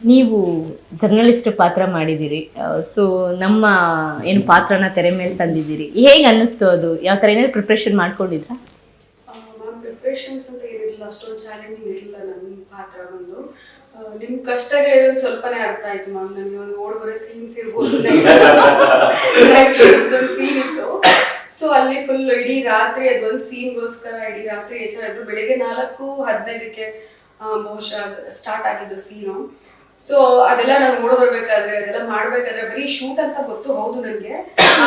ನೀವು ಜರ್ನಲಿಸ್ಟ್ ಪಾತ್ರ ಮಾಡಿದ್ದೀರಿ. ಸೊ ನಮ್ಮ ಏನು ಪಾತ್ರನ ತೆರೆ ಮೇಲೆ ತಂದಿದ್ದೀರಿ. ಹೇಗೆ ಅನ್ನಿಸ್ತು ಅದು? ಯಾವ ಥರ ಏನಾದ್ರು ಪ್ರಿಪ್ರೇಷನ್ ಮಾಡ್ಕೊಂಡಿದ್ರಾ? ಮ್ಯಾಮ್ ಪ್ರಿಪ್ರೇಷನ್ಸ್ ಅಂತ ಏನಿಲ್ಲ, ಅಷ್ಟೊಂದು ಚಾಲೆಂಜಿಂಗ್ ಇರಲಿಲ್ಲ ನನ್ನ ಪಾತ್ರ ಒಂದು ನಿಮ್ ಕಷ್ಟಗಳು ಸ್ವಲ್ಪನೇ ಅರ್ಥ ಆಯ್ತು ಮ್ಯಾಮ್. ನನಗೆ ಒಂದು ಓಡ್ ಬರೋ ಸೀನ್ಸ್ ಇರ್ಬೋದು ಒಂದು ಸೀನ್ ಇತ್ತು. ಸೊ ಅಲ್ಲಿ ಫುಲ್ ಇಡೀ ರಾತ್ರಿ ಅದೊಂದು ಸೀನ್ಗೋಸ್ಕರ ಇಡೀ ರಾತ್ರಿ ಎಚ್ಚರ ಬೆಳಿಗ್ಗೆ ನಾಲ್ಕು ಹದಿನೈದಕ್ಕೆ ಬಹುಶಃ ಸ್ಟಾರ್ಟ್ ಆಗಿದ್ದು ಸೀನು ಸೊ ಅದೆಲ್ಲ ನಾನು ಓಡ್ ಬರ್ಬೇಕಾದ್ರೆ ಅದೆಲ್ಲ ಮಾಡ್ಬೇಕಾದ್ರೆ ಬರೀ ಶೂಟ್ ಅಂತ ಗೊತ್ತು, ಹೌದು ನನಗೆ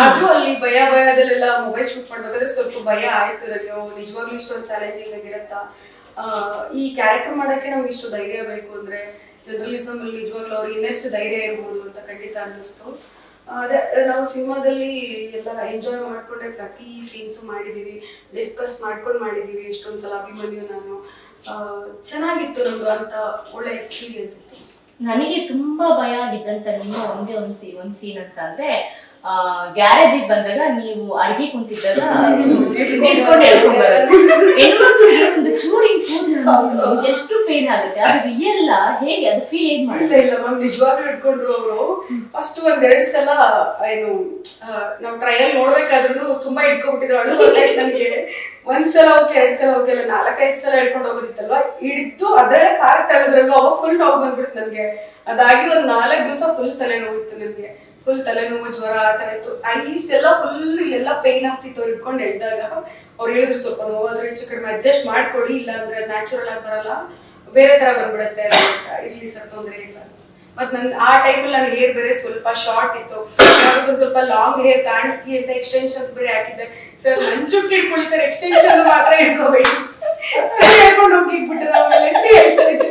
ಅದು ಅಲ್ಲಿ ಭಯ, ಭಯದಲ್ಲೆಲ್ಲ ಮೊಬೈಲ್ ಶೂಟ್ ಮಾಡ್ಬೇಕಾದ್ರೆ ಸ್ವಲ್ಪ ಭಯ ಆಯ್ತು ನನಗೆ ನಿಜವಾಗ್ಲೂ ಇಷ್ಟೊಂದು ಚಾಲೆಂಜಿಂಗ್ ಆಗಿರತ್ತಾ? ಈ ಕ್ಯಾರೆಕ್ಟರ್ ಮಾಡಕ್ಕೆ ನಮ್ಗೆ ಇಷ್ಟು ಧೈರ್ಯ ಬೇಕು ಅಂದ್ರೆ ಜರ್ನಲಿಸಮ್ ಅಲ್ಲಿ ನಿಜವಾಗ್ಲೂ ಅವ್ರಿಗೆ ಇನ್ನೆಷ್ಟು ಧೈರ್ಯ ಇರ್ಬೋದು ಅಂತ ಖಂಡಿತ ಅನ್ನಿಸ್ತು. ಅದೇ, ನಾವು ಸಿನಿಮಾದಲ್ಲಿ ಎಲ್ಲ ಎಂಜಾಯ್ ಮಾಡ್ಕೊಂಡೆ ಪ್ರತಿ ಸೀನ್ಸು ಮಾಡಿದೀವಿ. ಡಿಸ್ಕಸ್ ಮಾಡ್ಕೊಂಡು ಮಾಡಿದೀವಿ ಇಷ್ಟೊಂದ್ಸಲ ಅಭಿಮನ್ಯು ನಾನು. ಚೆನ್ನಾಗಿತ್ತು ನಮ್ದು ಅಂತ ಒಳ್ಳೆ ಎಕ್ಸ್ಪೀರಿಯನ್ಸ್ ಇತ್ತು. ನನಗೆ ತುಂಬಾ ಭಯ ಆಗಿದ್ದಂತ ನಿಮ್ಮ ಒಂದೇ ಒಂದು ಸೀನ್ ಒಂದ್ ಸೀನ್ ಅಂತ ಅಂದ್ರೆ ಗ್ಯಾರೇಜಿಗೆ ಬಂದಾಗ ನೀವು ಅಡಿಗೆ ಕುಂತಿದ್ದಾಗ ಹಿಡ್ಕೊಂಡು ಹೇಳ್ಕೊಂಡ್ ಬರೋದು. ಹೆಣ್ಮಕ್ಳಿಗೆ ಒಂದು ಚೂರಿ ಕೂದಲು ಎಷ್ಟು ಪೇನ್ ಆಗುತ್ತೆ? ಅದು ರಿಯಲ್ ಹೇಗೆ? ಅದು ಫೀಲ್ ಹೇಗ್ ಇಲ್ಲ ಇಲ್ಲ ಮ್ಯಾಮ್ ನಿಜವಾಗ್ಲೂ ಇಟ್ಕೊಂಡ್ರು ಅವರು. ಫಸ್ಟ್ ಒಂದ್ ಎರಡ್ ಸಲ, ಏನು ನಾವ್ ಟ್ರಯಲ್ ನೋಡ್ಬೇಕಾದ್ರೂ ತುಂಬಾ ಇಟ್ಕೊಂಡ್ಬಿಟ್ಟಿದ್ರು ಬರ್ತಾಯಿತ್ತು ನನ್ಗೆ. ಒಂದ್ ಸಲ ಓಕೆ ಎರಡ್ ಸಲ ಓಕೆ ಇಲ್ಲ ನಾಲ್ಕೈದ್ ಸಲ ಇಟ್ಕೊಂಡು ಹೋಗೋದಿತ್ತಲ್ವಾ? ಹಿಡಿದು ಅದೇ ಕಾರ್ ತಗದ್ರಲ್ವ ಅವಾಗ ಫುಲ್ ನೋವು ಬಂದ್ಬಿಡ್ತು ನನ್ಗೆ. ಅದಾಗಿ ಒಂದ್ ನಾಲ್ಕ್ ದಿವಸ ಫುಲ್ ತಲೆ ನೋವಿತ್ತು ನನ್ಗೆ. ಫುಲ್ ತಲೆನೋವು, ಜ್ವರ, ಆ ತರ ಇತ್ತು. ಐಸ್ ಎಲ್ಲ ಫುಲ್ ಎಲ್ಲ ಪೈನ್ ಆಗ್ತಿತ್ತು ಅವ್ರು ಇಟ್ಕೊಂಡು ಎದ್ದಾಗ ಅವ್ರು ಹೇಳಿದ್ರು ಸ್ವಲ್ಪ ನೋವಾದ್ರೆ ಹೆಚ್ಚು ಕಡಿಮೆ ಅಡ್ಜಸ್ಟ್ ಮಾಡ್ಕೊಡಿ ಇಲ್ಲ ಅಂದ್ರೆ ನ್ಯಾಚುರಲ್ ಆಗಿ ಬರಲ್ಲ. ಬೇರೆ ತರ ಬಂದ್ಬಿಡತ್ತೆ. ಇರ್ಲಿ ಸರ್, ತೊಂದರೆ ಇಲ್ಲ. ಮತ್ ನನ್ ಆ ಟೈಮಲ್ಲಿ ನನ್ನ ಹೇರ್ ಬೇರೆ ಸ್ವಲ್ಪ ಶಾರ್ಟ್ ಇತ್ತು. ಅದಕ್ಕೊಂದ್ ಸ್ವಲ್ಪ ಲಾಂಗ್ ಹೇರ್ ಕಾಣಿಸ್ಲಿ ಅಂತ ಎಕ್ಸ್ಟೆನ್ಷನ್ಸ್ ಬೇರೆ ಹಾಕಿದ್ದೆ. ಸರ್ ಜುಟ್ಟು ಇಟ್ಕೊಳ್ಳಿ ಸರ್ ಎಕ್ಸ್ಟೆನ್ಷನ್ ಮಾತ್ರ ಇಟ್ಕೋಬೇಡಿ ಹೇಳ್ಕೊಂಡು ಹೋಗಿ ಇಟ್ಬಿಟ್ರೆ ಆಮೇಲೆ ಅಂತ ಹೇಳ್ತಾ ಇದ್ದೆ.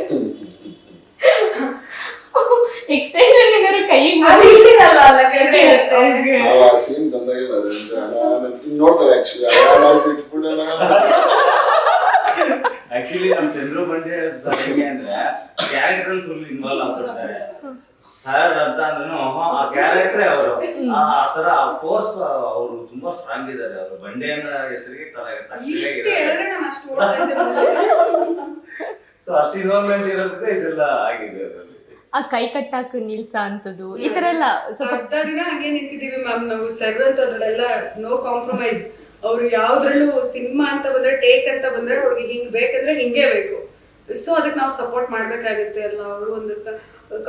ಎಕ್ಸ್ಟೆನ್ಷನ್ ಏನಾದ್ರು ಕೈಗೆ ಅದು ಇಲ್ಲಿರಲ್ಲ ಅಲ್ಲ ಕೆಳಗೆ ಇರುತ್ತೆ. ನಾವು ಆ ಸೀನ್ ನೋಡ್ತಾರೆ ಆಕ್ಚುಲಿ ಬಿಟ್ಬಿಡೋಣ ಆಕ್ಚುಲಿ ನಮ್ ಚಂದ್ರು ಬಂಡೆ ಹೆಂಗೆ ಅಂದ್ರೆ ಕ್ಯಾರೆಕ್ಟರ್ ಫುಲ್ ಇನ್ವಾಲ್ವ್ ಆಗ್ಬಿಡ್ತಾರೆ. ಸರ್ ಅಂತ ಅಂದ್ರೂ ಆ ಕ್ಯಾರೆಕ್ಟರ್ ಅವರು. ಆ ತರ ಫೋರ್ಸ್ ಅವರು ತುಂಬಾ ಸ್ಟ್ರಾಂಗ್ ಇದ್ದಾರೆ. ಅವರು ಬಂಡೆಯನ್ನ ಅನ್ನೋ ಹೆಸರಿಗೆ ಸೊ ಅಷ್ಟು ಇನ್ವಾಲ್ವ್ಮೆಂಟ್ ಇರೋದ್ರಿಂದ ಇದೆಲ್ಲ ಆಗಿದೆ. ಆ ಕೈ ಕಟ್ಟಾಕ ನಿಲ್ಸ ಅಂತದ್ದು. ಈ ತರ ಎಲ್ಲ ಸ್ವಲ್ಪ ದಿನ ಹಂಗೆ ನಿಂತಿದೀವಿ ಮ್ಯಾಮ್. ನಾವು ಸರ್ ಅಂತ ಅದ್ರಲ್ಲೆಲ್ಲ ನೋ ಕಾಂಪ್ರಮೈಸ್ ಅವ್ರು ಯಾವ್ದ್ರಲ್ಲೂ ಸಿನಿಮಾ ಅಂತ ಬಂದ್ರೆ ಟೇಕ್ ಅಂತ ಬಂದ್ರೆ ಅವ್ರಿಗೆ ಹಿಂಗ್ ಬೇಕಂದ್ರೆ ಹಿಂಗೇ ಬೇಕು. ಸೊ ಅದಕ್ಕೆ ನಾವು ಸಪೋರ್ಟ್ ಮಾಡ್ಬೇಕಾಗುತ್ತೆ ಅಲ್ಲ ಅವರು ಒಂದು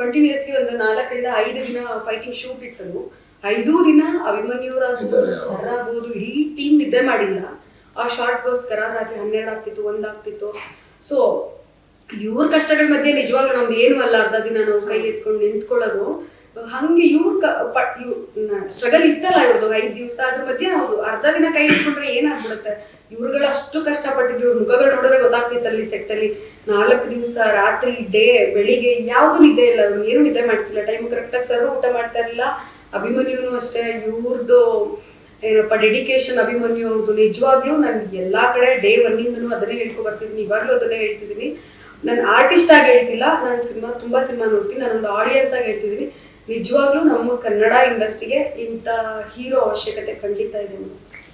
ಕಂಟಿನ್ಯೂಸ್ಲಿ ಒಂದು ನಾಲ್ಕರಿಂದ ಐದು ದಿನ ಫೈಟಿಂಗ್ ಶೂಟ್ ಇತ್ತು ಐದೂ ದಿನ ಅಭಿಮನ್ಯೂರಾಗ್ಬೋದು. ಸರ್ ಆಗ್ಬೋದು ಇಡೀ ಟೀಮ್ ನಿದ್ದೆ ಮಾಡಿಲ್ಲ. ಆ ಶಾರ್ಟ್ಗೋಸ್ಕರ ರಾತ್ರಿ ಹನ್ನೆರಡು ಆಗ್ತಿತ್ತು ಒಂದಾಗ್ತಿತ್ತು ಸೊ ಇವ್ರ ಕಷ್ಟಗಳ ಮಧ್ಯೆ ನಿಜವಾಗ್ಲೂ ನಮ್ದು ಏನು ಅಲ್ಲ ಅರ್ಧ ದಿನ ನಾವು ಕೈ ಎತ್ಕೊಂಡು ನಿಂತ್ಕೊಳ್ಳೋದು. ಹಂಗೆ ಇವ್ರ ಸ್ಟ್ರಗಲ್ ಇತ್ತಲ್ಲ ಇವ್ರದ್ದು ಐದು ದಿವಸ ಅದ್ರ ಮಧ್ಯೆ ಹೌದು. ಅರ್ಧ ದಿನ ಕೈ ಎತ್ಕೊಂಡ್ರೆ ಏನಾಗ್ಬಿಡುತ್ತೆ? ಇವ್ರುಗಳು ಅಷ್ಟು ಕಷ್ಟಪಟ್ಟಿದ್ರು, ಇವ್ರ ಮುಖಗಳು ನೋಡಿದ್ರೆ ಗೊತ್ತಾಗ್ತಿತ್ತು ಅಲ್ಲಿ ಸೆಟ್ ಅಲ್ಲಿ. ನಾಲ್ಕು ದಿವಸ, ರಾತ್ರಿ, ಡೇ, ಬೆಳಿಗ್ಗೆ ಯಾವ್ದು ನಿದ್ದೆ ಇಲ್ಲ. ಅವ್ರು ಏನು ನಿದ್ದೆ ಮಾಡ್ತಿಲ್ಲ. ಟೈಮ್ ಕರೆಕ್ಟಾಗಿ ಸರ್ ಊಟ ಮಾಡ್ತಾ ಇರಲಿಲ್ಲ. ಅಭಿಮನ್ಯುನು ಅಷ್ಟೇ. ಇವ್ರದ್ದು ಏನಪ್ಪ ಡೆಡಿಕೇಶನ್ ಅಭಿಮನ್ಯು ಅವ್ರದ್ದು ನಿಜವಾಗ್ಲೂ ನಾನು ಎಲ್ಲಾ ಕಡೆ ಡೇ ಒನ್ನಿಂದನೂ ಅದನ್ನೇ ಹೇಳ್ಕೊ ಬರ್ತಿದ್ದೀನಿ ಇವಾಗ್ಲೂ ಅದನ್ನೇ ಹೇಳ್ತಿದ್ದೀನಿ ನಾನು ಆರ್ಟಿಸ್ಟ್ ಆಗಿ ಹೇಳ್ತಿಲ್ಲ ನಾನು ಸಿನಿಮಾ ತುಂಬಾ ಸಿನಿಮಾ ನೋಡ್ತೀನಿ ನಾನೊಂದು ಆಡಿಯನ್ಸ್ ಆಗಿ ಹೇಳ್ತಿದ್ದೀನಿ ನಿಜವಾಗ್ಲೂ ನಮ್ಮ ಕನ್ನಡ ಇಂಡಸ್ಟ್ರಿಗೆ ಇಂಥ ಹೀರೋ ಅವಶ್ಯಕತೆ ಖಂಡಿತ ಇದೆ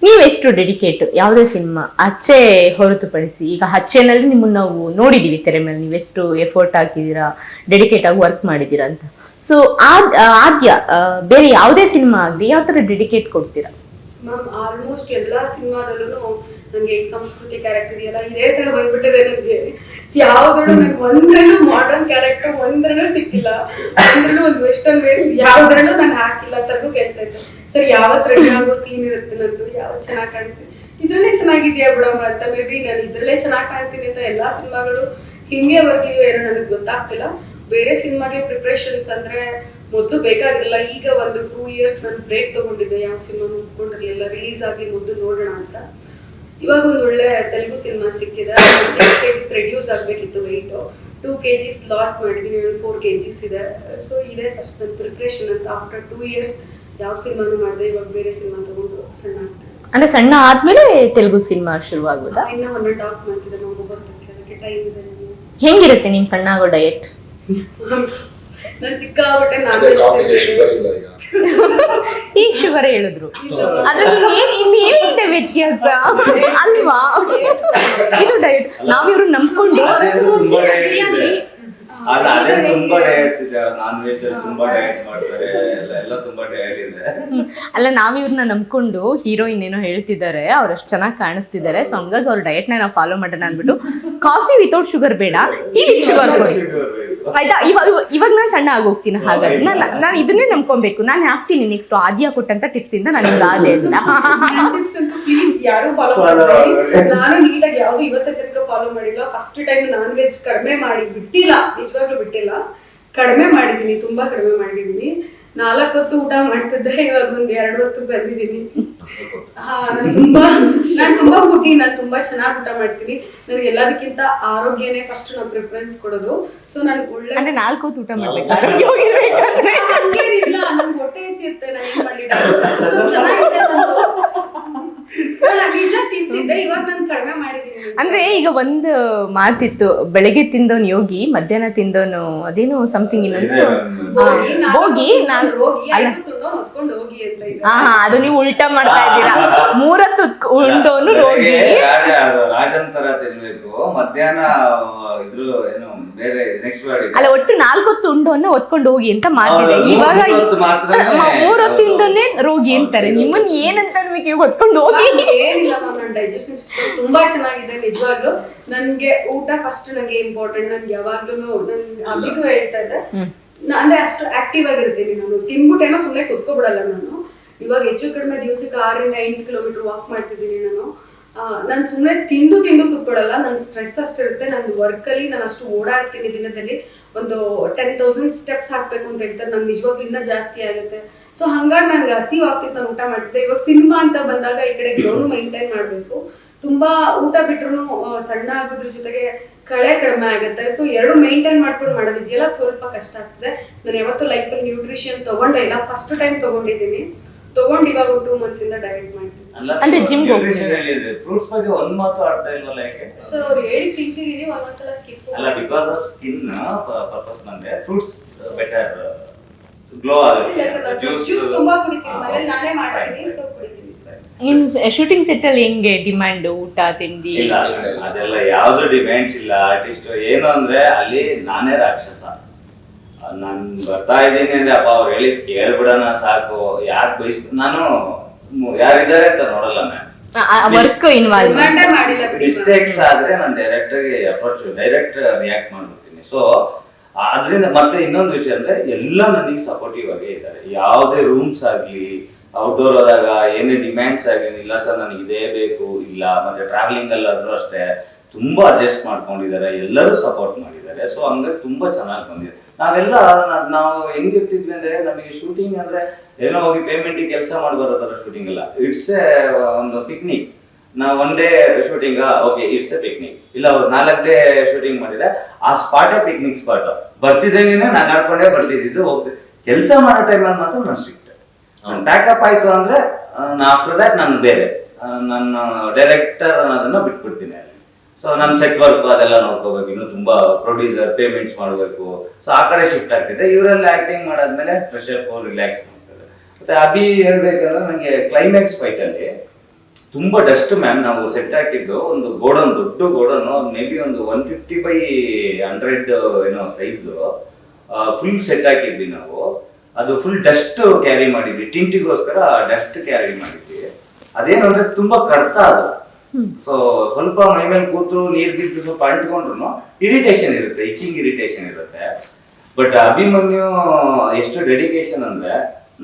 ನೀವು ಎಷ್ಟು ಡೆಡಿಕೇಟ್ ಯಾವುದೇ ಸಿನಿಮಾ ಅಚ್ಚೆ ಹೊರತುಪಡಿಸಿ ಈಗ ಹಚ್ಚೆನಲ್ಲಿ ನಿಮ್ಮನ್ನ ನಾವು ನೋಡಿದ್ದೀವಿ ತೆರೆ ಮೇಲೆ ಎಷ್ಟು ಎಫರ್ಟ್ ಹಾಕಿದೀರಾ ಡೆಡಿಕೇಟ್ ಆಗಿ ವರ್ಕ್ ಮಾಡಿದೀರಾ ಅಂತ. ಸೊ ಆದ್ಯ ಬೇರೆ ಯಾವುದೇ ಸಿನಿಮಾ ಆಗಲಿ ಯಾವ ತರ ಡೆಡಿಕೇಟ್ ಕೊಡ್ತೀರಾ? ಮ್ಯಾಮ್ ಆಲ್ಮೋಸ್ಟ್ ಎಲ್ಲ ಸಿನಿಮಾದಲ್ಲೂ ನನಗೆ ಸಂಸ್ಕೃತಿ ಕ್ಯಾರೆಕ್ಟರ್ ಇದೆಯಲ್ಲ, ಇದೇ ತರ ಬಂದ್ಬಿಟ್ಟಿದೆ ನನಗೆ ಯಾವ್ದ್ರಲ್ಲೂ ನಂಗೆ ಒಂದ್ರಲ್ಲೂ ಮಾಡರ್ನ್ ಕ್ಯಾರೆಕ್ಟರ್ ಒಂದ್ರಲ್ಲೂ ಸಿಕ್ಕಿಲ್ಲ. ಒಂದ್ರಲ್ಲೂ ಒಂದು ವೆಸ್ಟರ್ನ್ ವೇರ್ಸ್ ಯಾವ್ದ್ರಲ್ಲೂ ನಾನು ಹಾಕಿಲ್ಲ. ಸರ್ಗೂ ಕೇಳ್ತಾ ಇದ್ದೆ, ಸರ್, ಯಾವತ್ ರೆಡಿ ಆಗೋ ಸೀನ್ ಇರುತ್ತೆ ನಂದು, ಯಾವತ್ ಚೆನ್ನಾಗಿ ಕಾಣಿಸ್ತೀನಿ ಇದ್ರಲ್ಲೇ ಚೆನ್ನಾಗಿದ್ಯಾ ಬಿಡಮ್ಮ ಅಂತ ಮೇ ಬಿ ನಾನು ಇದ್ರಲ್ಲೇ ಚೆನ್ನಾಗಿ ಕಾಣ್ತೀನಿ ಅಂತ ಎಲ್ಲಾ ಸಿನಿಮಾಗಳು ಹಿಂಗೆ ಬರ್ತಿದ್ವಿ ಏನೋ ನನಗೆ ಗೊತ್ತಾಗ್ತಿಲ್ಲ. ಬೇರೆ ಸಿನಿಮಾಗೆ ಪ್ರಿಪ್ರೇಷನ್ಸ್ ಅಂದ್ರೆ ಮೊದಲು ಬೇಕಾಗಿರಲಿಲ್ಲ ಈಗ ಒಂದು ಟೂ ಇಯರ್ಸ್ ನಾನು ಬ್ರೇಕ್ ತಗೊಂಡಿದ್ದೆ. ಯಾವ ಸಿನಿಮಾ ಒಪ್ಕೊಂಡಿರ್ಲಿಲ್ಲ ರಿಲೀಸ್ ಆಗಿ ಮೊದಲು ನೋಡೋಣ ಅಂತ. ಇವಾಗ ಒಂದು ಒಳ್ಳೆ ತೆಲುಗು ಸಿನಿಮಾ ಸಿಕ್ಕಿದೆ. ಸಿಕ್ಸ್ ಕೆಜಿಸ್ ರೆಡ್ಯೂಸ್ ಆಗಬೇಕಿತ್ತು ವೆಯ್ಟ್ ಟೂ ಕೆಜಿಸ್ ಲಾಸ್ ಮಾಡಿದ್ದೀನಿ ಒಂದು ಫೋರ್ ಕೆಜಿಸ್ ಇದೆ. ಸೊ ಇದೆ ಫಸ್ಟ್ ನನ್ನ ಪ್ರಿಪ್ರೇಷನ್ ಅಂತ. ಆಫ್ಟರ್ ಟೂ ಇಯರ್ಸ್ ಯಾವ ಸಿನಿಮಾನು ಮಾಡಿದೆ ಇವಾಗ ಬೇರೆ ಸಿನಿಮಾ ತಗೊಂಡು ಸಣ್ಣ ಆಗ್ತಾರೆ ಅಂದ್ರೆ ಸಣ್ಣ ಆದ್ಮೇಲೆ ತೆಲುಗು ಸಿನಿಮಾ ಶುರುವಾಗುತ್ತಾ ಇನ್ನ ಒನ್ ಅಂಡ್ ಹಾಫ್ ಮಂತ್ ಇದೆ ನಾವು ಬರ್ತಕ್ಕೆ ಅದಕ್ಕೆ ಟೈಮ್ ಇದೆ ಹೆಂಗಿರುತ್ತೆ ನಿಮ್ ಸಣ್ಣ ಆಗೋ ಡಯಟ್ ನಾನು ಸಿಕ್ಕಾಪಟ್ಟೆ ನಾನು ಈಗ ಶುಗರ್ ಹೇಳಿದ್ರು. ಅದ್ರಲ್ಲಿ ಏನ್ ಇನ್ನೇನಿದೆ ವ್ಯತ್ಯಾಸ? ಅಲ್ವಾ? ಇದು ಡಯಟ್ ನಾವಿವ್ರು ಇವ್ರು ನಂಬ್ಕೊಂಡು ತುಂಬಾ. ಅಲ್ಲ ಅದೇ ತುಂಬಾ ಹೆಂಗೆ? ಡಯಟ್ಸ್ ಇದೆ ನಾನ್ ವೆಜ್ ಅಲ್ಲಿ ತುಂಬಾ ಡಯಟ್ ಮಾಡ್ತಾರೆ ಎಲ್ಲ ಎಲ್ಲ ತುಂಬಾ ಡಯಟ್ ಇದೆ. ಅಲ್ಲ ನಾವ್ ಇವ್ರನ್ನ ನಂಬ್ಕೊಂಡು ಹೀರೋಯಿನ್ ಏನೋ ಹೇಳ್ತಿದ್ದಾರೆ ಅವ್ರು ಅಷ್ಟು ಚೆನ್ನಾಗಿ ಕಾಣಿಸ್ತಿದ್ದಾರೆ ಸೊ ಹಂಗಾಗಿ ಅವ್ರ ಡಯಟ್ನ ನಾವು ಫಾಲೋ ಮಾಡೋಣ ಅಂದ್ಬಿಟ್ಟು ಕಾಫಿ ವಿತೌಟ್ ಶುಗರ್ ಬೇಡ ಟೀ ವಿತ್ ಶುಗರ್ ಕೊಡಿ. ಆಯ್ತಾ? ಇವಾಗ ಇವಾಗ ನಾನು ಸಣ್ಣ ಆಗೋಗ್ತೀನಿ ಹಾಗಾಗಿ ನಾನು ನಾನು ಇದನ್ನೇ ನಂಬ್ಕೊಬೇಕು. ನಾನು ಹಾಕ್ತೀನಿ ನೆಕ್ಸ್ಟ್ ಆದ್ಯ ಕೊಟ್ಟಂತ ಟಿಪ್ಸ್ ಇಂದ ನಾನು ಆದೆ ಅಂತ ಯಾವ್ದು ಇವತ್ತ ತನಕ ಫಾಲೋ ಮಾಡಿಲ್ಲ. ಫಸ್ಟ್ ಟೈಮ್ ನಾನ್ ವೆಜ್ ಕಡಿಮೆ ಮಾಡಿ ಬಿಟ್ಟಿಲ್ಲ. ನಿಜವಾಗ್ಲೂ ಬಿಟ್ಟಿಲ್ಲ. ಕಡಿಮೆ ಮಾಡಿದೀನಿ ತುಂಬಾ ಕಡಿಮೆ ಮಾಡಿದೀನಿ ನಾಲ್ಕು ಹೊತ್ತು ಊಟ ಮಾಡ್ತಿದ್ದೆ ಇವಾಗ ಒಂದ್ ಎರಡು ಹೊತ್ತು ಬಂದಿದ್ದೀನಿ. ಹಾ ನಾನು ತುಂಬಾ ನಾನ್ ತುಂಬಾ ಫುಡ್ಡಿ ನಾನು ತುಂಬಾ ಚೆನ್ನಾಗಿ ಊಟ ಮಾಡ್ತೀನಿ. ನನಗೆ ಎಲ್ಲದಕ್ಕಿಂತ ಆರೋಗ್ಯನೇ ಫಸ್ಟ್ ನಾನು ಪ್ರಿಫರೆನ್ಸ್ ಕೊಡೋದು. ಸೊ ನಾನು ಒಳ್ಳೆ ಅಂದ್ರೆ ನಾಲ್ಕು ಹೊತ್ತು ಊಟ ಮಾಡ್ಬೇಕು. ಆರೋಗ್ಯವಾಗಿರ್ಬೇಕಂದ್ರೆ ಹಂಗೇನಿಲ್ಲ. ನನ್ಗೆ ಹೊಟ್ಟೆ ಹಸಿಯುತ್ತೆ ನಾನು ಏನ್ ಮಾಡ್ಲಿ ಅಷ್ಟೊಂದ್ ಚೆನ್ನಾಗಿದೆ ನಂದು. ನಾನು ನಿಜ ತಿಂತಿದ್ದೆ ಇವಾಗ ನಾನು ಕಡಿಮೆ ಮಾಡಿದೀನಿ ಅಂದ್ರೆ ಈಗ ಒಂದು ಮಾತಿತ್ತು ಬೆಳಗ್ಗೆ ತಿಂದೋನ್ ಯೋಗಿ ಮಧ್ಯಾಹ್ನ ತಿಂದೋನು ಅದೇನು ಸಮಥಿಂಗ್ ಇನ್ನೊಂದು. ಹೋಗಿ. ನಾನು ರೋಗಿ ಹೊತ್ಕೊಂಡು ಅಂತ ಇದೆ. ಹಾ ಅದು ನೀವು ಉಲ್ಟಾ ಮಾಡ್ತಾ ಇದ್ದೀರಾ? ಮೂರತ್ತು ಉಂಡೋನು ರೋಗಿ. ರಾಜಂತರ ತಿನ್ಬೇಕು. ಮಧ್ಯಾಹ್ನ ಇದ್ರು ಏನು ಬೇರೆ ನೆಕ್ಸ್ಟ್ ಅಲ್ಲ ಒಟ್ಟು ನಾಲ್ಕೊತ್ತು ಉಂಡೋನ್ನ ಒತ್ಕೊಂಡು ಹೋಗಿ ಅಂತ ಮಾತಿದೆ ಇವಾಗ ಮೂರ್ ಹೊತ್ತು ಮಾತ್ರನೇ ಮೂರೊತ್ತು ಹೌದು. ರೋಗಿ ಅಂತಾರೆ. ನಿಮ್ಮನ್ನ ಏನಂತ ನಿಮಗೆ ಒತ್ಕೊಂಡು ಹೊತ್ಕೊಂಡು ಹೋಗಿ? ಏನಿಲ್ಲ ಮ್ಯಾಮ್ ನನ್ನ ಡೈಜೆಷನ್ ಸಿಸ್ಟಮ್ ತುಂಬಾ ಚೆನ್ನಾಗಿದೆ ನಿಜವಾಗ್ಲೂ. ನನ್ಗೆ ಊಟ ಫಸ್ಟ್ ನಂಗೆ ಇಂಪಾರ್ಟೆಂಟ್ ನನ್ಗೆ ಯಾವಾಗ್ಲೂ ನನ್ ಅಲ್ಲಿಗೂ ಹೇಳ್ತಾ ಇದ್ದೆ. ಅಂದ್ರೆ ಅಷ್ಟು ಆಕ್ಟಿವ್ ಆಗಿರ್ತೀನಿ ನಾನು. ತಿನ್ಬಿಟ್ಟೇನೋ ಸುಮ್ಮನೆ ಕುತ್ಕೊಬಿಡಲ್ಲ ನಾನು. ಇವಾಗ ಹೆಚ್ಚು ಕಡಿಮೆ ದಿವಸಕ್ಕೆ ಆರರಿಂದ ಎಂಟು ಕಿಲೋಮೀಟರ್ ವಾಕ್ ಮಾಡ್ತಿದ್ದೀನಿ ನಾನು. ನಾನು ಸುಮ್ಮನೆ ತಿಂದು ತಿಂದು ಕುತ್ಕೊಡಲ್ಲ ನನ್ನ ಸ್ಟ್ರೆಸ್ ಅಷ್ಟಿರುತ್ತೆ ವರ್ಕ್ ವರ್ಕಲ್ಲಿ ನಾನು ಅಷ್ಟು ಓಡಾಡ್ತೀನಿ ದಿನದಲ್ಲಿ. ಒಂದು ಟೆನ್ ತೌಸಂಡ್ ಸ್ಟೆಪ್ಸ್ ಹಾಕ್ಬೇಕು ಅಂತ ಹೇಳ್ತಾರೆ. ನಮ್ಗೆ ನಿಜವಾಗ್ಲೂ ಇನ್ನೂ ಜಾಸ್ತಿ ಆಗುತ್ತೆ. ಸೊ ಹಂಗಾಗಿ ನನ್ಗೆ ಹಸಿವು ಆಗ್ತಿತ್ತು ನಾನು ಊಟ ಮಾಡ್ತಿದ್ದೆ. ಇವಾಗ ಸಿನಿಮಾ ಅಂತ ಬಂದಾಗ ಈ ಕಡೆ ಗ್ರೌಂಡ್ ಮೈಂಟೈನ್ ಮಾಡಬೇಕು. ತುಂಬಾ ಊಟ ಬಿಟ್ರು ಸಣ್ಣ ಆಗೋದ್ರ ಜೊತೆಗೆ ಕಳೆ ಕಡಿಮೆ ಆಗುತ್ತೆ. ಸೊ ಎರಡು ಮೇಂಟೈನ್ ಮಾಡ್ಕೊಂಡು ಮಾಡೋದಿದೆಯಲ್ಲ ಸ್ವಲ್ಪ ಕಷ್ಟ ಆಗ್ತದೆ. ನಾನು ಯಾವತ್ತೂ ಲೈಫಲ್ಲಿ ನ್ಯೂಟ್ರಿಷನ್ ತಗೊಂಡೇ ಇಲ್ಲ. ಫಸ್ಟ್ ಟೈಮ್ ತಗೊಂಡಿದ್ದೀನಿ. ತಗೊಂಡು ಇವಾಗ ಟೂ ಮಂತ್ಸ್ ಇಂದ ಡಯಟ್ ಮಾಡ್ತೀನಿ. ಅಂದ್ರೆ ಜಿಮ್ ಫ್ರೂಟ್ಸ್ ಬಗ್ಗೆ ಒಂದ್ ಮಾತು ಅರ್ಥ ಇಲ್ವಲ್ಲ ಯಾಕೆ? ಸೊ ಹೇಳಿ ತಿಂತಿದೀನಿ ಒಂದೊಂದ್ಸಲ ಸ್ಕಿಪ್ ಅಲ್ಲ ಬಿಕಾಸ್ ಆಫ್ ಸ್ಕಿನ್ ಪರ್ಪಸ್ ಬಂದ್ರೆ ಫ್ರೂಟ್ಸ್ ಬೆಟರ್ ಗ್ಲೋ ಆಗುತ್ತೆ ಜ್ಯೂಸ್ ತುಂಬಾ ಕುಡಿತೀನಿ. ಮನೇಲಿ ನಾನೇ ಮಾಡ್ತೀನಿ ಸೊ ಕುಡಿತೀನಿ. ನಿಮ್ ಶೂಟಿಂಗ್ ಸೆಟ್ ಅಲ್ಲಿ ಹೆಂಗೆ ಡಿಮ್ಯಾಂಡ್ ಊಟ ತಿಂಡಿ? ಇಲ್ಲ ಅದೆಲ್ಲ ಯಾವ್ದು ಡಿಮ್ಯಾಂಡ್ಸ್ ಇಲ್ಲ. ಆರ್ಟಿಸ್ಟ್ ಏನು ಅಂದ್ರೆ ಅಲ್ಲಿ ನಾನೇ ರಾಕ್ಷಸ. ನಾನ್ ಬರ್ತಾ ಇದ್ದೀನಿ ಅಂದ್ರೆ ಅಪ್ಪ ಅವ್ರು ಹೇಳಿ ಕೇಳ್ಬಿಡೋಣ ಸಾಕು. ಯಾಕೆ ಬಯಸ್ ನಾನು ಯಾರಿದ್ದಾರೆ ಅಂತ ನೋಡಲ್ಲ ಮ್ಯಾಮ್ ವರ್ಕ್ ಇನ್ವಾಲ್ವ್ ಮಾಡಿಲ್ಲ ಬಿಡಿ. ಮಿಸ್ಟೇಕ್ಸ್ ಆದ್ರೆ ನಾನು ಡೈರೆಕ್ಟರ್ಗೆ ಅಪ್ರೋಚ್ ಡೈರೆಕ್ಟ್ ರಿಯಾಕ್ಟ್ ಮಾಡ್ಬಿಡ್ತೀನಿ. ಸೊ ಆದ್ರಿಂದ ಮತ್ತೆ ಇನ್ನೊಂದು ವಿಷಯ ಅಂದ್ರೆ ಎಲ್ಲ ನನಗೆ ಸಪೋರ್ಟಿವ್ ಆಗೇ ಇದ್ದಾರೆ. ಯಾವುದೇ ರೂಮ್ಸ್ ಆಗ್ಲಿ ಔಟ್ಡೋರ್ ಆದಾಗ ಏನೇ ಡಿಮ್ಯಾಂಡ್ಸ್ ಆಗಲಿ ಇಲ್ಲ ಸರ್ ನನಗೆ ಇದೇ ಬೇಕು. ಇಲ್ಲ, ಮತ್ತೆ ಟ್ರಾವೆಲಿಂಗ್ ಅಲ್ಲಾದ್ರೂ ಅಷ್ಟೇ ತುಂಬಾ ಅಡ್ಜಸ್ಟ್ ಮಾಡ್ಕೊಂಡಿದ್ದಾರೆ. ಎಲ್ಲರೂ ಸಪೋರ್ಟ್ ಮಾಡಿದ್ದಾರೆ. ಸೊ ಹಂಗೆ ತುಂಬಾ ಚೆನ್ನಾಗಿ ಬಂದಿದೆ. ನಾವೆಲ್ಲ ನಾವು ಹೆಂಗಿರ್ತಿದ್ವಿ ಅಂದ್ರೆ ನಮಗೆ ಶೂಟಿಂಗ್ ಅಂದ್ರೆ ಏನೋ ಹೋಗಿ ಪೇಮೆಂಟ್ ಕೆಲಸ ಮಾಡಿ ಬರೋ ತರ ಶೂಟಿಂಗ್ ಇಲ್ಲ ಇಟ್ಸ್ ಒಂದು ಪಿಕ್ನಿಕ್ ನಾವು one day shooting okay it's a picnic ಇಲ್ಲ, ಅವ್ರು ನಾಲ್ಕು ಡೇ ಶೂಟಿಂಗ್ ಮಾಡಿದ್ರೆ ಆ ಸ್ಪಾಟೇ ಪಿಕ್ನಿಕ್ ಸ್ಪಾಟ್ ಬರ್ತಿದ್ದೇನೆ ನಾನು ನಡ್ಕೊಂಡೇ ಬರ್ತಿದ್ದು ಹೋಗ್ತಿದ್ದೆ ಕೆಲಸ ಮಾಡೋ ಟೈಮಲ್ಲಿ ಮಾತ್ರ ನಾನು ನಾನು ಪ್ಯಾಕಪ್ ಆಯ್ತು ಅಂದ್ರೆ ಆಫ್ಟರ್ ದಟ್ ನಾನು ಬೇರೆ. ನನ್ನ ಡೈರೆಕ್ಟರ್ ಅನ್ನೋದನ್ನ ಬಿಟ್ಬಿಡ್ತೀನಿ ಅಲ್ಲಿ. ಸೊ ನನ್ನ ಸೆಟ್ ವರ್ಕ್ ಅದೆಲ್ಲ ನೋಡ್ಕೋಬೇಕು. ಇನ್ನು ತುಂಬಾ ಪ್ರೊಡ್ಯೂಸರ್ ಪೇಮೆಂಟ್ಸ್ ಮಾಡಬೇಕು. ಸೊ ಆ ಕಡೆ ಶಿಫ್ಟ್ ಆಗ್ತಿದೆ. ಇವರಲ್ಲಿ ಆಕ್ಟಿಂಗ್ ಮಾಡಾದ್ಮೇಲೆ ಫ್ರೆಶರ್ ರಿಲ್ಯಾಕ್ಸ್ ಮಾಡ್ತಾರೆ. ಮತ್ತೆ ಅಭಿ ಹೇಳ್ಬೇಕಂದ್ರೆ ನನಗೆ ಕ್ಲೈಮ್ಯಾಕ್ಸ್ ಫೈಟ್ ಅಲ್ಲಿ ತುಂಬಾ ಡಸ್ಟ್ ಮ್ಯಾಮ್ ನಾವು ಸೆಟ್ ಹಾಕಿದ್ದು ಒಂದು ಗೋಡನ್ ದೊಡ್ಡ ಗೋಡನ್ ಮೇ ಬಿ ಒಂದು ಒನ್ ಫಿಫ್ಟಿ ಬೈ ಹಂಡ್ರೆಡ್ ಏನೋ ಸೈಜ್ ಫುಲ್ ಸೆಟ್ ಹಾಕಿದ್ವಿ ನಾವು. ಅದು ಫುಲ್ ಡಸ್ಟ್ ಕ್ಯಾರಿ ಮಾಡಿದ್ವಿ. ಟಿಂಟಿಗೋಸ್ಕರ ಡಸ್ಟ್ ಕ್ಯಾರಿ ಮಾಡಿದ್ವಿ. ಅದೇನು ಅಂದ್ರೆ ತುಂಬಾ ಕಡ್ತ ಅದು. ಸೊ ಸ್ವಲ್ಪ ಮೈ ಮೇಲೆ ಕೂತು ನೀರ್ ಬಿದ್ದು ಸ್ವಲ್ಪ ಅಂಟ್ಕೊಂಡ್ರು ಇರಿಟೇಷನ್ ಇರುತ್ತೆ ಇಚ್ಚಿಂಗ್ ಇರಿಟೇಷನ್ ಇರುತ್ತೆ. ಬಟ್ ಅಭಿಮನ್ಯು ಎಷ್ಟು ಡೆಡಿಕೇಶನ್ ಅಂದ್ರೆ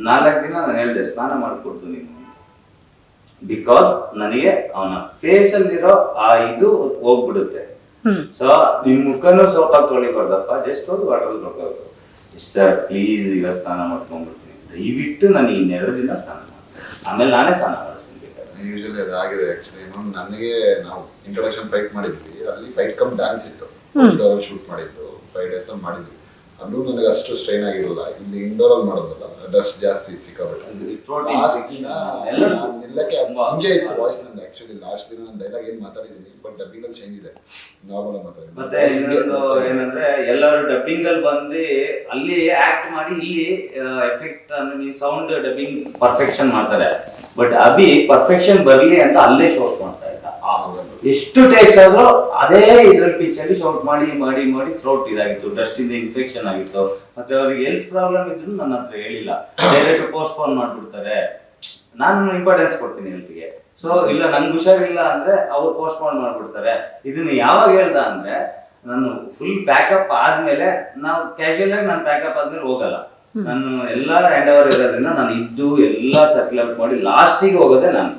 ನಾಲ್ಕು ದಿನ ನಾನು ಹೇಳಿದೆ ಸ್ನಾನ ಮಾಡಿಕೊಡ್ತು ನೀನು. ಬಿಕಾಸ್ ನನಗೆ ಅವನ ಫೇಸ್ ಅಲ್ಲಿರೋ ಆ ಇದು ಹೋಗ್ಬಿಡುತ್ತೆ. ಸೊ ನಿಮ್ ಮುಖನೂ ಸೋಪ್ ಹಾಕಿ ತೊಳಿಬಾರ್ದಪ್ಪ ಜಸ್ಟ್ ಹೋಗಿ ವಾಟರ್ ತೊಳ್ಕೋಬೇಕು ಸರ್ ಪ್ಲೀಸ್ ಈಗ ಸ್ನಾನ ಮಾಡ್ಕೊಂಡ್ಬಿಡ್ತೀನಿ. ದಯವಿಟ್ಟು ನಾನು ಇನ್ನೆರಡು ದಿನ ಸ್ನಾನ ಮಾಡ್ತೀನಿ. ಆಮೇಲೆ ನಾನೇ ಸ್ನಾನ ಮಾಡಿಸ್ತೀನಿ. ಬೇಕಾದ್ರೆ. ಯೂಶಲಿ ಅದಾಗಿದೆ ಆಕ್ಚುಲಿ ನನಗೆ ನಾವು ಇಂಟ್ರೊಡಕ್ಷನ್ ಫೈಟ್ ಮಾಡಿದ್ವಿ. ಅಲ್ಲಿ ಫೈಟ್ ಕಮ್ ಡ್ಯಾನ್ಸ್ ಇತ್ತು. ಶೂಟ್ ಮಾಡಿದ್ದು. ಫೈವ್ ಡೇಸ್ ಅಲ್ಲಿ ಮಾಡಿದ್ವಿ. ಅಲ್ಲೂ ನನಗೆ ಅಷ್ಟು ಸ್ಟ್ರೈನ್ ಆಗಿರಲಿಲ್ಲ ಇಲ್ಲಿ ಇಂಡೋರ್ ಅಲ್ಲಿ ಮಾಡೋದಲ್ಲ ಡಸ್ಟ್ ಜಾಸ್ತಿ ಸಿಕ್ಕಾಬಿಟ್ಟು ಅದು ಲಾಸ್ಟ್ ದಿನ ನಿಲ್ಲಕ್ಕೆ ಹಿಂಗೆ ಇತ್ತು ವಾಯ್ಸ್ ನಂದು ಆಕ್ಚುಲಿ ಲಾಸ್ಟ್ ದಿನ ನಾನು ಡೈಲಾಗ್ ಏನು ಮಾತಾಡಿದ್ದೀನಿ ಬಟ್ ಡಬ್ಬಿಂಗ್ ಅಲ್ಲಿ ಚೇಂಜ್ ಇದೆ. ನಾರ್ಮಲ್ ಮಾತಾಡಿದ್ದೀನಿ. ಏನಂದ್ರೆ ಎಲ್ಲರೂ ಡಬ್ಬಿಂಗ್ ಅಲ್ಲಿ ಬಂದು ಅಲ್ಲಿ ಆಕ್ಟ್ ಮಾಡಿ ಇಲ್ಲಿ ಎಫೆಕ್ಟ್ ಸೌಂಡ್ ಡಬ್ಬಿಂಗ್ ಪರ್ಫೆಕ್ಷನ್ ಮಾಡ್ತಾರೆ. ಬಟ್ ಅಭಿ ಪರ್ಫೆಕ್ಷನ್ ಬರಲಿ ಅಂತ ಅಲ್ಲೇ ಶೋಟ್ ಮಾಡ್ತಾ ಇದ್ದ ಎಷ್ಟು ಟೈಪ್ಸ್ ಆದ್ರೂ ಅದೇ ಇದ್ರ ಪಿಚ್ ಅಲ್ಲಿ ಶೌಟ್ ಮಾಡಿ ಮಾಡಿ ಮಾಡಿ ಥ್ರೋಟ್ ಇದಾಗಿತ್ತು ಡಸ್ಟ್ ಇಂದ ಇನ್ಫೆಕ್ಷನ್ ಆಗಿತ್ತು. ಮತ್ತೆ ಅವ್ರಿಗೆ ಹೆಲ್ತ್ ಪ್ರಾಬ್ಲಮ್ ಇದ್ರು ನನ್ನ ಹತ್ರ ಹೇಳಿಲ್ಲ. ಡೈರೆಕ್ಟ್ ಪೋಸ್ಟ್ಪೋನ್ ಮಾಡ್ಬಿಡ್ತಾರೆ. ನಾನು ಇಂಪಾರ್ಟೆನ್ಸ್ ಕೊಡ್ತೀನಿ ಹೆಲ್ತ್ಗೆ ಸೊ ಇಲ್ಲ ನನ್ಗೆ ಹುಷಾರಿಲ್ಲ ಅಂದ್ರೆ ಅವ್ರು ಪೋಸ್ಟ್ಪೋನ್ ಮಾಡ್ಬಿಡ್ತಾರೆ. ಇದನ್ನ ಯಾವಾಗ ಹೇಳ್ದ ಅಂದ್ರೆ ನಾನು ಫುಲ್ ಪ್ಯಾಕಪ್ ಆದ್ಮೇಲೆ ನಾವು ಕ್ಯಾಶುಯಲ್ ಆಗಿ ನಾನು ಪ್ಯಾಕಪ್ ಆದ್ಮೇಲೆ ಹೋಗಲ್ಲ. ನಾನು ಎಲ್ಲಾ ಹ್ಯಾಂಡ್ ಓವರ್ ಇರೋದ್ರಿಂದ ನಾನು ಇದ್ದು ಎಲ್ಲಾ ಸರ್ಕಲ್ ಔಟ್ ಮಾಡಿ ಲಾಸ್ಟಿಗೆ ಹೋಗೋದೇ ನಾನು.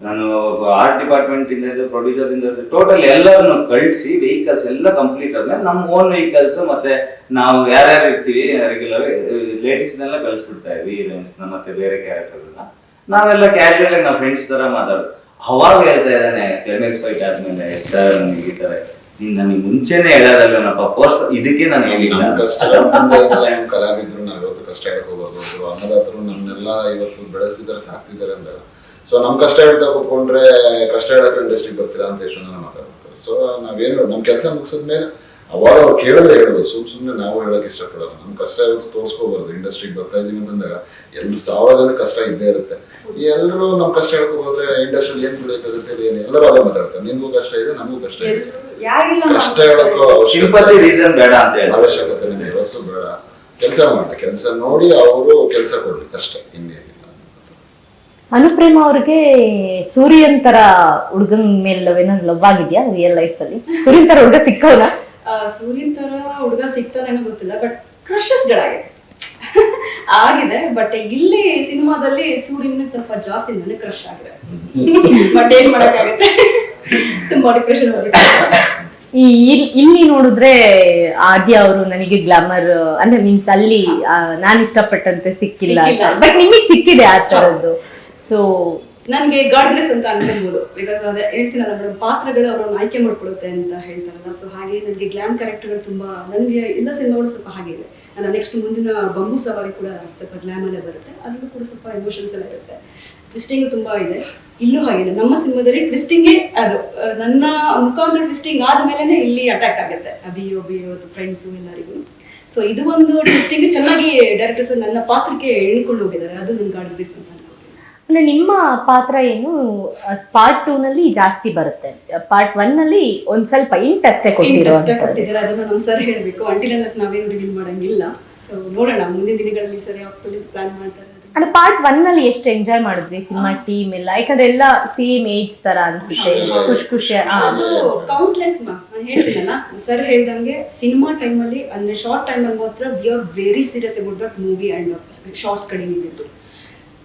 ನಾನು ಆರ್ಟ್ ಡಿಪಾರ್ಟ್ಮೆಂಟ್ ಇಂದ ಪ್ರೊಡ್ಯೂಸರ್ ಇಂದ ಟೋಟಲ್ ಎಲ್ಲರನ್ನು ಕಳಿಸಿ ವೆಹಿಕಲ್ಸ್ ಎಲ್ಲ ಕಂಪ್ಲೀಟ್ ಆದ್ಮೇಲೆ ನಮ್ಮ ಓನ್ ವೆಹಿಕಲ್ಸ್ ಮತ್ತೆ ನಾವು ಯಾರ್ಯಾರು ಇರ್ತೀವಿ ರೆಗ್ಯುಲರ್ ಲೇಡೀಸ್ನೆಲ್ಲ ಕಳಿಸ್ಬಿಡ್ತಾ ಇದ್ವಿ ಹೀರೋಯಿನ್ಸ್ ಮತ್ತೆ ಬೇರೆ ಕ್ಯಾರೆಕ್ಟರ್ನ ನಾವೆಲ್ಲ ಕ್ಯಾಶುಯಲ್ ಆಗಿ ನಾವು ಫ್ರೆಂಡ್ಸ್ ತರ ಮಾತಾಡೋದು. ಅವಾಗ ಹೇಳ್ತಾ ಇದ್ದಾನೆ ಕ್ಲೈಮ್ಯಾಕ್ಸ್ ಫೈಟ್ ಆದ್ಮೇಲೆ ಸರ್ ನನಗೆ ಈ ತರ ನೀನ್ ನನಗೆ ಮುಂಚೆನೆ ಹೇಳೋದಲ್ವೇನಪ್ಪ ಪೋಸ್ಟ್ ಇದಕ್ಕೆ ನಾನು ಹೇಳಿಲ್ಲ ಕಷ್ಟ ಕಲಾವಿದ್ರು ನಾವ್ ಇವತ್ತು ಕಷ್ಟ ಒಬ್ರು ಅನ್ನದಾತರು ಇವತ್ತು ಬೆಳೆಸಿದ್ದಾರೆ ಸಾಕ್ತಿದ್ದಾರೆ ಅಂದಾಗ ಸೊ ನಮ್ ಕಷ್ಟ ಹೇಳ್ತಾ ಕೂತ್ಕೊಂಡ್ರೆ ಕಷ್ಟ ಹೇಳಕ್ ಇಂಡಸ್ಟ್ರಿಗೆ ಬರ್ತೀರಾ ಅಂತ ಎಷ್ಟು ಜನ ಮಾತಾಡ್ತಾರೆ ಸೊ ನಾವೇನು ನಮ್ ಕೆಲಸ ಮುಗಿಸಿದ್ಮೇಲೆ ಅವಾಗ ಅವ್ರು ಕೇಳಿದ್ರೆ ಹೇಳೋದು ಸುಮ್ ಸುಮ್ಮನೆ ನಾವು ಹೇಳಕ್ ಇಷ್ಟಪಡೋದು. ನಮ್ ಕಷ್ಟ ಇವತ್ತು ತೋರ್ಸ್ಕೋಬಾರ್ದು ಇಂಡಸ್ಟ್ರಿಗೆ ಬರ್ತಾ ಇದೀವಿ ಅಂತಂದಾಗ ಎಲ್ರು ಸಾವಿರ ಜನ ಕಷ್ಟ ಇದ್ದೇ ಇರುತ್ತೆ. ಎಲ್ಲರೂ ನಮ್ ಕಷ್ಟ ಹೇಳ್ಕೊ ಹೋದ್ರೆ ಇಂಡಸ್ಟ್ರಿ ಏನ್ ಬೆಳೆಯೋಕ್ಕಾಗುತ್ತೆ ಏನು ಎಲ್ಲರೂ ಅದೇ ಮಾತಾಡ್ತಾರೆ. ನಿಮ್ಗೂ ಕಷ್ಟ ಇದೆ ನಮಗೂ ಕಷ್ಟ ಇದೆ. ಕಷ್ಟ ಹೇಳಕ್ಕೂ ಅವಶ್ಯಕತೆ ರೀಸನ್ ಬೇಡ ಅಂತ ಹೇಳಿ ಅವಶ್ಯಕತೆ ಇವತ್ತು ಬೇಡ. ಕೆಲಸ ಮಾಡಿ ಕೆಲಸ ನೋಡಿ ಅವರು ಕೆಲಸ ಕೊಡ್ಲಿ ಅಷ್ಟೇ ಇನ್ನೇನಿಲ್ಲ ಅನುಪ್ರೇಮ ಅವ್ರಿಗೆ ಸೂರ್ಯನ್ ತರ ಹುಡುಗನ್ ಮೇಲೆ ಲವ್ ಏನೋ ಲವ್ ಆಗಿದ್ಯಾ ರಿಯಲ್ ಲೈಫ್ ಅಲ್ಲಿ? ಸೂರ್ಯನ್ ತರ ಹುಡುಗ ಸಿಕ್ಕವನ ಆ, ಸೂರ್ಯನ್ ತರ ಹುಡುಗ ಸಿಗ್ತಾನೇನೋ ಗೊತ್ತಿಲ್ಲ ಬಟ್ ಕ್ರಶಸ್ಗಳಾಗಿದೆ ಆಗಿದೆ ಬಟ್ ಇಲ್ಲಿ ಸಿನಿಮಾದಲ್ಲಿ ಸೂರ್ಯನ್ ಸ್ವಲ್ಪ ಜಾಸ್ತಿ ನನಗೆ ಕ್ರಶ್ ಆಗಿದೆ. ಬಟ್ ಏನ್ ಮಾಡಕ್ಕಾಗುತ್ತೆ? ತುಂಬಾ ಡಿಪ್ರೆಷನ್ ಈ ಇಲ್- ಇಲ್ಲಿ ನೋಡಿದ್ರೆ ಆದ್ಯ ಅವರು ನನಗೆ ಗ್ಲಾಮರ್ ಅಂದ್ರೆ ಮೀನ್ಸ್ ಅಲ್ಲಿ ನಾನು ಇಷ್ಟಪಟ್ಟಂತೆ ಸಿಕ್ಕಿಲ್ಲ ಸಿಕ್ಕಿಲ್ಲ. ಬಟ್ ನಿಮಗೆ ಸಿಕ್ಕಿದೆ ಆ ತರದ್ದು. ಸೊ ನನಗೆ ಗಾಡ್ ಗ್ರೇಸ್ ಅಂತ ಅನ್ಕೊಳ್ಬೋದು. ಬಿಕಾಸ್ ಅದೇ ಹೇಳ್ತೀನಲ್ಲ ಮೇಡಮ್ ಪಾತ್ರಗಳು ಅವರನ್ನು ಆಯ್ಕೆ ಮಾಡ್ಕೊಳ್ಳುತ್ತೆ ಅಂತ ಹೇಳ್ತಾರಲ್ಲ. ಸೊ ಹಾಗೆ ನನಗೆ ಗ್ಲಾಮ್ ಕ್ಯಾರೆಕ್ಟರ್ಗಳು ತುಂಬಾ, ನನಗೆ ಎಲ್ಲ ಸಿನಿಮಾಗಳು ಸ್ವಲ್ಪ ಹಾಗೆ ಇದೆ. ನನ್ನ ನೆಕ್ಸ್ಟ್ ಮುಂದಿನ ಬಂಬು ಸವಾರಿ ಕೂಡ ಸ್ವಲ್ಪ ಗ್ಲಾಮ್ ಅಲ್ಲೇ ಬರುತ್ತೆ. ಅದರಲ್ಲೂ ಕೂಡ ಸ್ವಲ್ಪ ಎಮೋಷನ್ಸ್ ಎಲ್ಲ ಇರುತ್ತೆ. ಟ್ವಿಸ್ಟಿಂಗ್ ತುಂಬಾ ಇದೆ. ಇಲ್ಲೂ ಹಾಗೆ ನಮ್ಮ ಸಿನಿಮಾದಲ್ಲಿ ಟ್ವಿಸ್ಟಿಂಗೇ ಅದು ನನ್ನ ಮುಖಾಂತರ ಟ್ವಿಸ್ಟಿಂಗ್ ಆದ್ಮೇಲೆ ಇಲ್ಲಿ ಅಟ್ಯಾಕ್ ಆಗುತ್ತೆ. ಅಬಿಯೋ ಬಿಯೋ ಫ್ರೆಂಡ್ಸು ಎಲ್ಲರಿಗೂ. ಸೊ ಇದು ಒಂದು ಟ್ವಿಸ್ಟಿಂಗ್ ಚೆನ್ನಾಗಿ ಡೈರೆಕ್ಟರ್ಸ್ ನನ್ನ ಪಾತ್ರಕ್ಕೆ ಎಣ್ಕೊಂಡು ಹೋಗಿದ್ದಾರೆ. ಅದು ನನ್ನ ಗಾಡ್ ಅಂತ ಅಂದ್ರೆ ನಿಮ್ಮ ಪಾತ್ರ ಏನು ಪಾರ್ಟ್ ಟೂ ನಲ್ಲಿ ಜಾಸ್ತಿ ಬರುತ್ತೆ. ಪಾರ್ಟ್ ಒನ್ನಲ್ಲಿ ಒಂದ್ ಸ್ವಲ್ಪ ಇಂಟ್ ಅಷ್ಟೇ ಕೊಟ್ಟಿರೋ ಅದನ್ನ ನಮ್ಮ ಸರ್ ಹೇಳಬೇಕು. ಅಂಟಿನಲ್ಲಸ್ ನಾವೇನು ರಿವೀಲ್ ಮಾಡಂಗಿಲ್ಲ. ಸೊ ನೋಡೋಣ ಮುಂದಿನ ದಿನಗಳಲ್ಲಿ ಸರಿ ಆಗ್ತದೆ ಪ್ಲಾನ್ ಮಾಡ್ತಾರೆ ಅಂದ್ರೆ ಪಾರ್ಟ್ ಒನ್ನಲ್ಲಿ ಎಷ್ಟು ಎಂಜಾಯ್ ಮಾಡಿದ್ರಿ? ಸಿನಿಮಾ ಟೀಮ್ ಎಲ್ಲ? ಯಾಕಂದ್ರೆ ಎಲ್ಲ ಸೇಮ್ ಏಜ್ ತರ ಅನ್ಸುತ್ತೆ ಖುಷಿ ಖುಷಿ ಆ, ಕೌಂಟ್ಲೆಸ್ ಮಾ. ನಾನು ಹೇಳ್ತೀನಲ್ಲ ಸರ್ ಹೇಳ್ದಂಗೆ ಸಿನಿಮಾ ಟೈಮಲ್ಲಿ ಅಂದ್ರೆ ಶಾರ್ಟ್ ಟೈಮಲ್ಲಿ ಮಾತ್ರ we are very serious about that movie and shorts ಕಡಿಮೆ ನಿಂತಿತ್ತು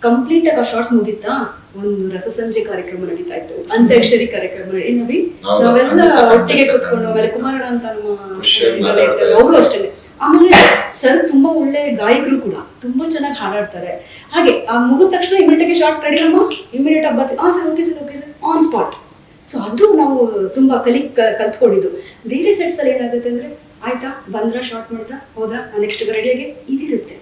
ಕಂಪ್ಲೀಟ್ ಆಗಿ ಆ ಶಾರ್ಟ್ಸ್ ಮುಗಿತಾ ಒಂದು ರಸಸಂಜೆ ಕಾರ್ಯಕ್ರಮ ನಡೀತಾ ಇತ್ತು ಅಂತ್ಯಾಕ್ಷರಿ ಕಾರ್ಯಕ್ರಮ ಏನವಿ ನವಿ ನಾವೆಲ್ಲ ಒಟ್ಟಿಗೆ ಕೂತ್ಕೊಂಡು ಆಮೇಲೆ ಕುಮಾರಣ್ಣ ಅಂತ ನಮ್ಮ ಅವರು ಅಷ್ಟೇ ಆಮೇಲೆ ಸರ್ ತುಂಬಾ ಒಳ್ಳೆ ಗಾಯಕರು ಕೂಡ ತುಂಬಾ ಚೆನ್ನಾಗಿ ಹಾಡಾಡ್ತಾರೆ. ಹಾಗೆ ಆ ಮುಗಿದ ತಕ್ಷಣ ಇಮಿಡಿಯೇಟ್ ಶಾರ್ಟ್ ರೆಡಿ ಅಮ್ಮ ಇಮಿಡಿಯೇಟ್ ಆಗಿ ಬರ್ತೀವಿ. ಹಾ sir okay sir okay sir on spot so ಅದು ನಾವು ತುಂಬಾ ಕಲಿ ಕಲ್ತ್ಕೊಂಡಿದ್ದು. ಬೇರೆ ಸೆಟ್ಸ್ ಅಲ್ಲಿ ಏನಾಗುತ್ತೆ ಅಂದ್ರೆ ಆಯ್ತಾ ಬಂದ್ರ ಶಾರ್ಟ್ ಮಾಡಿದ್ರ ಹೋದ್ರ ನೆಕ್ಸ್ಟ್ ರೆಡಿಯಾಗಿ ಇದಿರುತ್ತೆ.